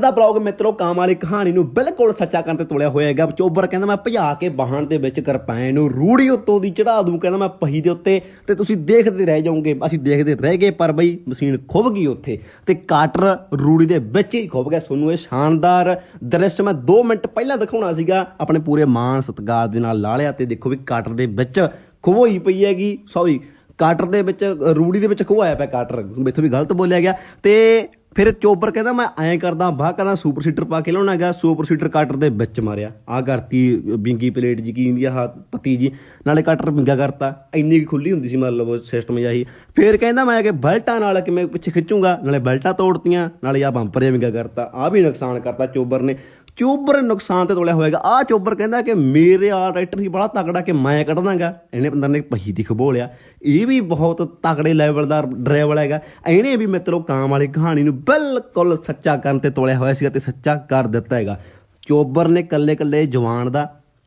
ਦਾ blog ਮਿੱਤਰੋ, ਕਾਮ ਵਾਲੀ ਕਹਾਣੀ ਨੂੰ ਬਿਲਕੁਲ ਸੱਚਾ ਕਰਨ ਤੇ ਤੋਲਿਆ ਹੋਇਆ ਹੈਗਾ ਚੋਬਰ ਕਹਿੰਦਾ ਮੈਂ ਭਜਾ ਕੇ ਬਾਹਣ ਦੇ ਵਿੱਚ ਕਰਪੈਨ ਨੂੰ ਰੂੜੀ ਉੱਤੋਂ ਦੀ ਚੜਾ ਦੂੰ, ਕਹਿੰਦਾ ਮੈਂ ਪਹੀ ਦੇ ਉੱਤੇ। ਤੇ ਤੁਸੀਂ ਦੇਖਦੇ ਰਹਿ ਜਾਓਗੇ, ਅਸੀਂ ਦੇਖਦੇ ਰਹਿ ਗਏ, ਪਰ ਬਈ ਮਸ਼ੀਨ ਖੁੱਭ ਗਈ ਉੱਥੇ। ਤੇ ਕਾਟਰ ਰੂੜੀ ਦੇ ਵਿੱਚ ਹੀ ਖੁੱਭ ਗਿਆ। ਤੁਹਾਨੂੰ ਇਹ ਸ਼ਾਨਦਾਰ ਦ੍ਰਿਸ਼ ਮੈਂ 2 ਮਿੰਟ ਪਹਿਲਾਂ ਦਿਖਾਉਣਾ ਸੀਗਾ। ਆਪਣੇ ਪੂਰੇ ਮਾਣ ਸਤਿਕਾਰ ਦੇ ਨਾਲ ਲਾ ਲਿਆ ਤੇ ਦੇਖੋ ਵੀ ਕਾਟਰ ਦੇ ਵਿੱਚ ਖੁਬੋਈ ਪਈ ਹੈਗੀ। ਸੌਰੀ ਕਾਟਰ ਦੇ ਵਿੱਚ, ਰੂੜੀ ਦੇ ਵਿੱਚ ਖੁਆਇਆ ਪਿਆ ਕਾਟਰ। ਮੈਥੋਂ ਵੀ ਗਲਤ ਬੋਲਿਆ ਗਿਆ। ਤੇ ਫਿਰ ਚੋਬਰ ਕਹਿੰਦਾ, ਮੈਂ ਐਂ ਕਰਦਾ, ਬਾਹ ਕਰਦਾ ਸੁਪਰ ਸੀਟਰ ਪਾ ਕੇ ਲਾਉਣਾ ਹੈਗਾ। ਸੁਪਰ ਸੀਟਰ ਕਾਟਰ ਦੇ ਵਿੱਚ ਮਾਰਿਆ। ਆ ਕਰਤੀ ਬਿੰਗੀ ਪਲੇਟ ਜੀ ਕੀ ਹੁੰਦੀ ਆ, ਆਹ ਜੀ ਨਾਲੇ ਕਾਟਰ ਬਿੰਗਾ ਕਰਤਾ। ਇੰਨੀ ਕੁ ਖੁੱਲੀ ਹੁੰਦੀ ਸੀ ਮਤਲਬ ਸਿਸਟਮ ਜਾਹੀ ਫਿਰ ਕਹਿੰਦਾ ਮੈਂ ਕਿ ਬੈਲਟਾਂ ਨਾਲ ਕਿਵੇਂ ਪਿੱਛੇ ਖਿੱਚੂਗਾ? ਨਾਲੇ ਬੈਲਟਾਂ ਤੋੜਤੀਆਂ, ਨਾਲੇ ਆ ਬੰਪਰ ਜਿਹਾ ਬਿੰਗਾ ਕਰਤਾ। ਆ ਵੀ ਨੁਕਸਾਨ ਕਰਤਾ ਚੋਬਰ ਨੇ। ਚੋਬਰ ਨੁਕਸਾਨ ਤੇ ਤੋਲਿਆ ਹੋਏਗਾ। ਆ ਚੋਬਰ ਕਹਿੰਦਾ ਕਿ ਮੇਰੇ ਆ ਰਾਈਟਰ ਹੀ ਬੜਾ ਤਕੜਾ ਕਿ ਮੈਂ ਕੱਢ ਦਾਂਗਾ ਇਹਨੇ ਬੰਦਰ ਨੇ ਪਹੀ ਦੀ ਖਬੋਲਿਆ ਇਹ ਵੀ ਬਹੁਤ ਤਕੜੇ ਲੈਵਲ ਦਾ ਡਰਾਈਵਰ ਹੈਗਾ। ਇਹਨੇ ਵੀ ਮਿੱਤਰੋ ਕਾਮ ਵਾਲੀ ਕਹਾਣੀ ਨੂੰ ਬਿਲਕੁਲ ਸੱਚਾ ਕਰਨ ਤੇ ਤੋਲਿਆ ਹੋਇਆ ਸੀਗਾ ਤੇ ਸੱਚਾ ਕਰ ਦਿੱਤਾ ਹੈਗਾ। ਚੋਬਰ ਨੇ ਕੱਲੇ ਕੱਲੇ ਜਵਾਨ ਦਾ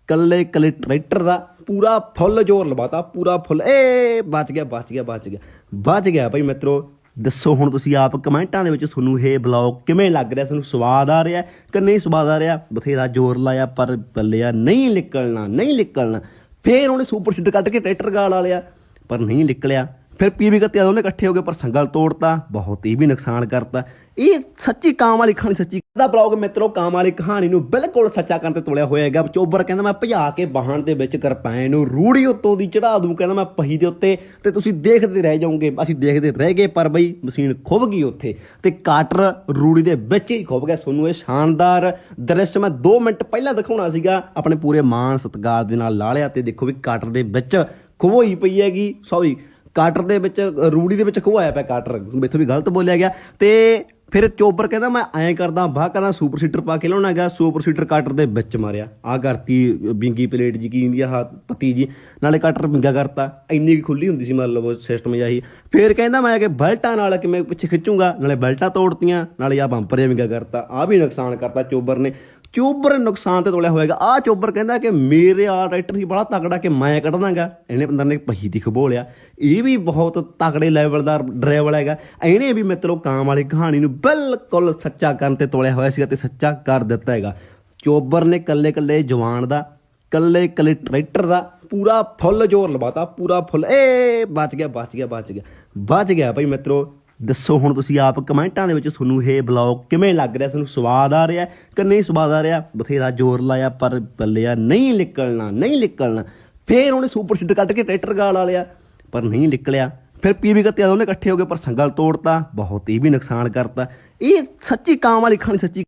ਕੱਲੇ ਕੱਲੇ ਟਰੈਕਟਰ ਦਾ ਪੂਰਾ ਫੁੱਲ ਜ਼ੋਰ ਲਵਾਤਾ, ਪੂਰਾ ਫੁੱਲ। ਏ ਬਚ ਗਿਆ ਬਚ ਗਿਆ ਬਚ ਗਿਆ। ਬਚ ਗਿਆ ਭਾਈ ਮਿੱਤਰੋ। ਦੱਸੋ ਹੁਣ ਤੁਸੀਂ ਆਪ ਕਮੈਂਟਾਂ ਦੇ ਵਿੱਚ ਤੁਹਾਨੂੰ ਇਹ ਬਲੌਗ ਕਿਵੇਂ ਲੱਗ ਰਿਹਾ? ਤੁਹਾਨੂੰ ਸਵਾਦ ਆ ਰਿਹਾ ਕਿ ਨਹੀਂ ਸਵਾਦ ਆ ਰਿਹਾ? ਬਥੇਰਾ ਜ਼ੋਰ ਲਾਇਆ, ਪਰ ਪੱਲਿਆ ਨਹੀਂ ਨਿਕਲਣਾ ਨਹੀਂ ਨਿਕਲਣਾ। ਫੇਰ ਉਹਨੇ ਸੁਪਰ ਸੀਟਰ ਕੱਢ ਕੇ ਟਰੈਕਟਰ ਗਾਲ ਵਾਲਿਆ ਪਰ ਨਹੀਂ ਨਿਕਲਿਆ। ਫਿਰ ਪੀਵੀ ਕੱਤੇ ਦੋਨੇ ਇਕੱਠੇ ਹੋ ਗਏ ਪਰ ਸੰਗਲ ਤੋੜਤਾ, ਬਹੁਤ ਹੀ ਵੀ ਨੁਕਸਾਨ ਕਰਤਾ। ਇਹ ਸੱਚੀ ਕਾਮ ਵਾਲੀ ਕਹਾਣੀ ਸੱਚੀ ਦਾ ਬਲੌਗ ਮਿੱਤਰੋ, ਕਾਮ ਵਾਲੀ ਕਹਾਣੀ ਨੂੰ ਬਿਲਕੁਲ ਸੱਚਾ ਕਰਨ ਤੇ ਤੋਲਿਆ ਹੋਇਆ ਹੈਗਾ। ਚੋਬਰ ਕਹਿੰਦਾ ਮੈਂ ਭਜਾ ਕੇ ਬਾਹਣ ਦੇ ਵਿੱਚ ਕਰਪਾਏ ਨੂੰ ਰੂੜੀ ਉੱਤੋਂ ਦੀ ਚੜਾ ਦੂੰ, ਕਹਿੰਦਾ ਮੈਂ ਪਹੀ ਦੇ ਉੱਤੇ। ਤੇ ਤੁਸੀਂ ਦੇਖਦੇ ਰਹਿ ਜਾਓਗੇ, ਅਸੀਂ ਦੇਖਦੇ ਰਹਿ ਗਏ, ਪਰ ਬਈ ਮਸ਼ੀਨ ਖੁੱਭ ਗਈ ਉੱਥੇ। ਤੇ ਕਾਟਰ ਰੂੜੀ ਦੇ ਵਿੱਚ ਹੀ ਖੁੱਭ ਗਿਆ। ਤੁਹਾਨੂੰ ਇਹ ਸ਼ਾਨਦਾਰ ਦ੍ਰਿਸ਼ ਮੈਂ 2 ਮਿੰਟ ਪਹਿਲਾਂ ਦਿਖਾਉਣਾ ਸੀਗਾ, ਆਪਣੇ ਪੂਰੇ ਮਾਣ ਸਤਿਕਾਰ ਦੇ ਨਾਲ ਲਾ ਲਿਆ। ਤੇ ਦੇਖੋ ਵੀ ਕਾਟਰ ਦੇ ਵਿੱਚ ਖੁਬੋਈ ਪਈ ਹੈਗੀ ਸੌਰੀ ਕਾਟਰ ਦੇ ਵਿੱਚ, ਰੂੜੀ ਦੇ ਵਿੱਚ ਖੁਆਇਆ ਪਿਆ ਕਾਟਰ। ਮੈਥੋਂ ਵੀ ਗਲਤ ਬੋਲਿਆ ਗਿਆ। ਤੇ ਫਿਰ ਚੋਬਰ ਕਹਿੰਦਾ, ਮੈਂ ਐਂ ਕਰਦਾ ਬਾਹ ਕਰਦਾ ਸੁਪਰ ਸੀਟਰ ਪਾ ਕੇ ਲਾਉਣਾ ਹੈਗਾ। ਸੁਪਰ ਸੀਟਰ ਕਾਟਰ ਦੇ ਵਿੱਚ ਮਾਰਿਆ। ਆ ਕਰਤੀ ਬਿੰਗੀ ਪਲੇਟ ਜੀ ਕੀ ਹੁੰਦੀ ਆ, ਆਹ ਪਤੀ ਜੀ। ਨਾਲੇ ਕਾਟਰ ਬਿੰਗਾ ਕਰਤਾ। ਇੰਨੀ ਕੁ ਖੁੱਲੀ ਹੁੰਦੀ ਸੀ ਮਤਲਬ ਸਿਸਟਮ ਜਾਹੀ। ਫਿਰ ਕਹਿੰਦਾ ਮੈਂ ਕਿ ਬੈਲਟਾਂ ਨਾਲ ਕਿ ਮੈਂ ਪਿੱਛੇ ਖਿੱਚੂਗਾ? ਨਾਲੇ ਬੈਲਟਾਂ ਤੋੜਤੀਆਂ, ਨਾਲੇ ਆ ਬੰਪਰ ਜਿਹਾ ਬਿੰਗਾ ਕਰਤਾ। ਆ ਵੀ ਨੁਕਸਾਨ ਕਰਤਾ ਚੋਬਰ ਨੇ। ਚੋਬਰ ਨੁਕਸਾਨ ਤੇ ਤੋਲਿਆ ਹੋਏਗਾ ਆ ਚੋਬਰ ਕਹਿੰਦਾ ਕਿ ਮੇਰੇ ਆ ਰਾਈਟਰ ਹੀ ਬੜਾ ਤਕੜਾ ਕਿ ਮੈਂ ਕੱਢ ਦਾਂਗਾ ਇਹਨੇ ਬੰਦਰ ਨੇ ਪਹੀ ਦੀ ਖਬੋਲਿਆ ਇਹ ਵੀ ਬਹੁਤ ਤਕੜੇ ਲੈਵਲ ਦਾ ਡਰਾਈਵਰ ਹੈਗਾ। ਇਹਨੇ ਵੀ ਮਿੱਤਰੋ ਕਾਮ ਵਾਲੀ ਕਹਾਣੀ ਨੂੰ ਬਿਲਕੁਲ ਸੱਚਾ ਕਰਨ ਤੇ ਤੋਲਿਆ ਹੋਇਆ ਸੀਗਾ ਤੇ ਸੱਚਾ ਕਰ ਦਿੱਤਾ ਹੈਗਾ। ਚੋਬਰ ਨੇ ਕੱਲੇ ਕੱਲੇ ਜਵਾਨ ਦਾ ਕੱਲੇ ਕੱਲੇ ਟਰੈਕਟਰ ਦਾ ਪੂਰਾ ਫੁੱਲ ਜ਼ੋਰ ਲਵਾਤਾ, ਪੂਰਾ ਫੁੱਲ। ਏ, ਬਚ ਗਿਆ ਬਚ ਗਿਆ ਬਚ ਗਿਆ। ਬਚ ਗਿਆ ਭਾਈ ਮਿੱਤਰੋ, ਦੱਸੋ ਹੁਣ ਤੁਸੀਂ ਆਪ ਕਮੈਂਟਾਂ ਦੇ ਵਿੱਚ ਤੁਹਾਨੂੰ ਇਹ ਬਲੌਗ ਕਿਵੇਂ ਲੱਗ ਰਿਹਾ? ਤੁਹਾਨੂੰ ਸਵਾਦ ਆ ਰਿਹਾ ਕਿ ਨਹੀਂ ਸਵਾਦ ਆ ਰਿਹਾ? ਬਥੇਰਾ ਜ਼ੋਰ ਲਾਇਆ, ਪਰ ਪੱਲਿਆ ਨਹੀਂ ਨਿਕਲਣਾ ਨਹੀਂ ਨਿਕਲਣਾ। ਫੇਰ ਉਹਨੇ ਸੁਪਰ ਸੀਟਰ ਕੱਢ ਕੇ ਟਰੈਕਟਰ ਗਾਲ ਵਾਲਿਆ ਪਰ ਨਹੀਂ ਨਿਕਲਿਆ। ਫਿਰ ਪੀਵੀ ਕੱਤੇ ਦੋਨੇ ਇਕੱਠੇ ਹੋ ਗਏ, ਪਰ ਸੰਗਲ ਤੋੜਤਾ, ਬਹੁਤ ਹੀ ਵੀ ਨੁਕਸਾਨ ਕਰਤਾ। ਇਹ ਸੱਚੀ ਕਾਮ ਵਾਲੀ ਕਹਾਣੀ, ਸੱਚੀ